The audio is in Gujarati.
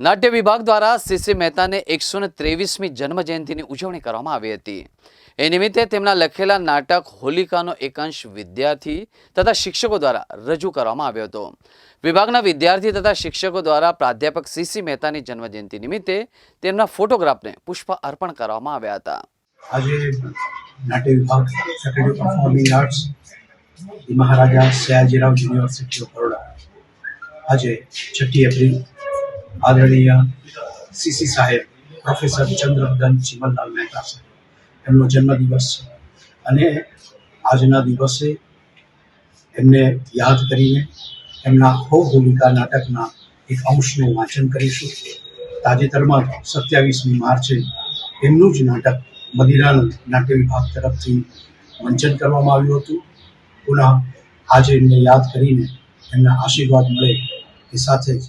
નાટ્ય વિભાગ દ્વારા સીસી મહેતાને એકસો ને ત્રેવીસમી જન્મજયંતિની ઉજવણી કરવામાં આવી હતી. એ નિમિત્તે તેમના લખેલા નાટક હોલિકાનો એકાંશ વિદ્યાર્થી તથા શિક્ષકો દ્વારા રજૂ કરવામાં આવ્યો હતો. વિભાગના વિદ્યાર્થી તથા શિક્ષકો દ્વારા પ્રાધ્યાપક સીસી મહેતાની જન્મજયંતિ નિમિત્તે તેમના ફોટોગ્રાફને પુષ્પ અર્પણ કરવામાં આવ્યા હતા. આજે નાટ્ય વિભાગ secretary performing arts Maharaja Sayajirao university of Baroda આજે છઠ્ઠી એપ્રિલ આદરણીય સીસી સાહેબ, પ્રોફેસર ચંદ્રબદન ચિમનલાલ મહેતા સાહેબ, એમનો જન્મદિવસ છે. અને આજના દિવસે એમને યાદ કરીને એમના હો ભૂમિકા નાટકના એક અંશનું વાંચન કરીશું. તાજેતરમાં સત્યાવીસમી માર્ચે એમનું જ નાટક મદિરાનું નાટ્ય વિભાગ તરફથી મંચન કરવામાં આવ્યું હતું. પુનઃ આજે એમને યાદ કરીને એમના આશીર્વાદ મળે એ સાથે જ